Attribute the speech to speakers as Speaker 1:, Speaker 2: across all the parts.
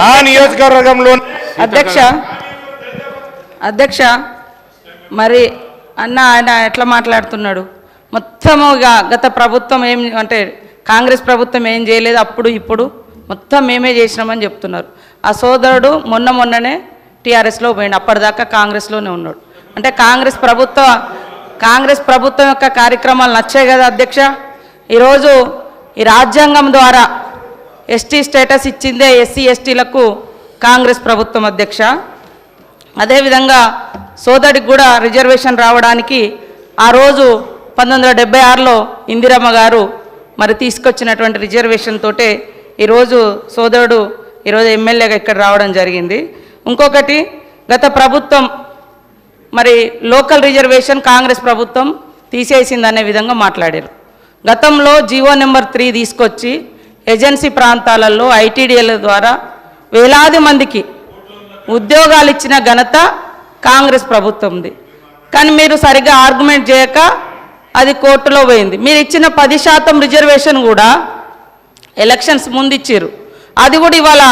Speaker 1: నా నియోజకవర్గంలో
Speaker 2: అధ్యక్ష. అధ్యక్ష. మరి అన్న ఆయన ఎట్లా మాట్లాడుతున్నాడు? మొత్తము ఇక గత ప్రభుత్వం ఏం అంటే కాంగ్రెస్ ప్రభుత్వం ఏం చేయలేదు అప్పుడు ఇప్పుడు మొత్తం మేమే చేసినామని చెప్తున్నారు. ఆ సోదరుడు మొన్న మొన్ననే టీఆర్ఎస్లో పోయిండు. అప్పటిదాకా కాంగ్రెస్లోనే ఉన్నాడు. అంటే కాంగ్రెస్ ప్రభుత్వ కాంగ్రెస్ ప్రభుత్వం యొక్క కార్యక్రమాలు నచ్చాయి కదా అధ్యక్ష? ఈరోజు ఈ రాజ్యాంగం ద్వారా ఎస్టీ స్టేటస్ ఇచ్చిందే ఎస్సీ ఎస్టీలకు కాంగ్రెస్ ప్రభుత్వం అధ్యక్ష. అదేవిధంగా సోదరికి కూడా రిజర్వేషన్ రావడానికి ఆ రోజు పంతొమ్మిది వందల డెబ్బై ఆరులో ఇందిరమ్మ గారు మరి తీసుకొచ్చినటువంటి రిజర్వేషన్ తోటే ఈరోజు సోదరుడు ఈరోజు ఎమ్మెల్యేగా ఇక్కడ రావడం జరిగింది. ఇంకొకటి గత ప్రభుత్వం మరి లోకల్ రిజర్వేషన్ కాంగ్రెస్ ప్రభుత్వం తీసేసిందనే విధంగా మాట్లాడారు. గతంలో జీవో నెంబర్ త్రీ తీసుకొచ్చి ఏజెన్సీ ప్రాంతాలలో ఐటీడీఎల్ ద్వారా వేలాది మందికి ఉద్యోగాలు ఇచ్చిన ఘనత కాంగ్రెస్ ప్రభుత్వంది. కానీ మీరు సరిగ్గా ఆర్గ్యుమెంట్ చేయక అది కోర్టులో పోయింది. మీరు ఇచ్చిన పది శాతం రిజర్వేషన్ కూడా ఎలక్షన్స్ ముందు ఇచ్చారు అది కూడా ఇవాళ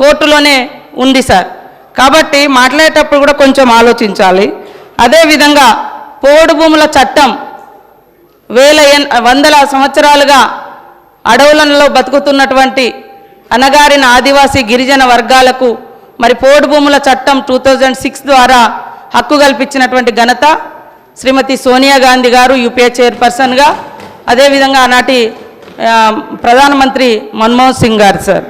Speaker 2: కోర్టులోనే ఉంది సార్. కాబట్టి మాట్లాడేటప్పుడు కూడా కొంచెం ఆలోచించాలి. అదేవిధంగా పోడు భూముల చట్టం వేల ఎన్ వందల సంవత్సరాలుగా అడవులలో బతుకుతున్నటువంటి అనగారిన ఆదివాసీ గిరిజన వర్గాలకు మరి పోడు భూముల చట్టం టూ థౌజండ్ సిక్స్ ద్వారా హక్కు కల్పించినటువంటి ఘనత శ్రీమతి సోనియా గాంధీ గారు యూపీఏ చైర్పర్సన్గా అదేవిధంగా ఆనాటి ప్రధానమంత్రి మన్మోహన్ సింగ్ గారు సార్.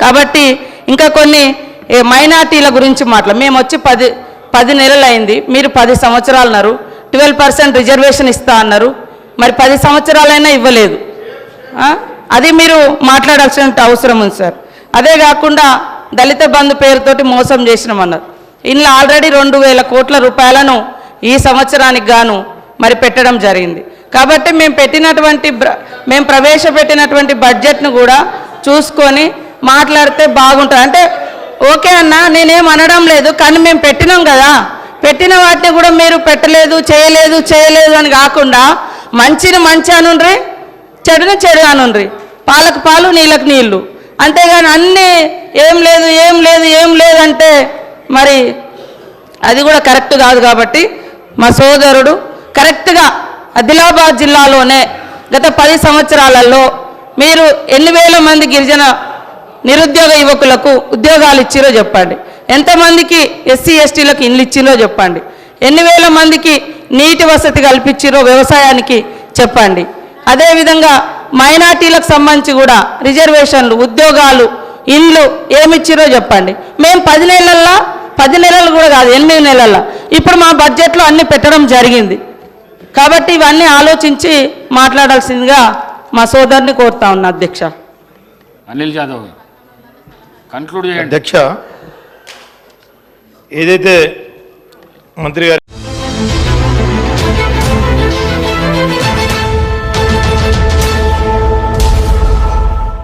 Speaker 2: కాబట్టి ఇంకా కొన్ని ఏ, మైనార్టీల గురించి మాట్లా మేము వచ్చి పది పది నెలలు అయింది మీరు పది సంవత్సరాలు అన్నారు ట్వెల్వ్ పర్సెంట్ రిజర్వేషన్ ఇస్తా అన్నారు మరి పది సంవత్సరాలైనా ఇవ్వలేదు. అది మీరు మాట్లాడాల్సిన అవసరం ఉంది సార్. అదే కాకుండా దళిత బంధు పేరుతోటి మోసం చేసినామన్నారు ఇందులో ఆల్రెడీ రెండు వేల కోట్ల రూపాయలను ఈ సంవత్సరానికి గాను మరి పెట్టడం జరిగింది. కాబట్టి మేము పెట్టినటువంటి బ్ర- మేము ప్రవేశపెట్టినటువంటి బడ్జెట్ను కూడా చూసుకొని మాట్లాడితే బాగుంటుంది. అంటే ఓకే అన్న నేనేం అనడం లేదు కానీ మేము పెట్టినాం కదా. పెట్టిన వాటిని కూడా మీరు పెట్టలేదు చేయలేదు చేయలేదు అని కాకుండా మంచిని మంచి అనుండ్రీ చెడును చెడు అనుండ్రి. పాలకు పాలు నీళ్ళకు నీళ్ళు. అంతేగాని అన్నీ ఏం లేదు ఏం లేదు ఏం లేదంటే మరి అది కూడా కరెక్ట్ కాదు కాబట్టి మా సోదరుడు కరెక్ట్గా ఆదిలాబాద్ జిల్లాలోనే గత పది సంవత్సరాలలో మీరు ఎన్ని వేల మంది గిరిజన నిరుద్యోగ యువకులకు ఉద్యోగాలు ఇచ్చిరో చెప్పండి. ఎంతమందికి ఎస్సీ ఎస్టీలకు ఇల్లు ఇచ్చిరో చెప్పండి. ఎన్ని వేల మందికి నీటి వసతి కల్పించిరో వ్యవసాయానికి చెప్పండి. అదేవిధంగా మైనార్టీలకు సంబంధించి కూడా రిజర్వేషన్లు ఉద్యోగాలు ఇండ్లు ఏమిచ్చిరో చెప్పండి. మేము పది నెలల్లో పది నెలలు కూడా కాదు ఎనిమిది నెలల్లో. ఇప్పుడు మా బడ్జెట్లో అన్ని పెట్టడం జరిగింది. కాబట్టి ఇవన్నీ ఆలోచించి మాట్లాడాల్సిందిగా మా సోదరుని కోరుతా ఉన్నా అధ్యక్ష.
Speaker 3: అనిల్ జాదవ్ కన్క్లూడ్ చేయండి.
Speaker 1: అధ్యక్ష ఏదైతే మంత్రి గారు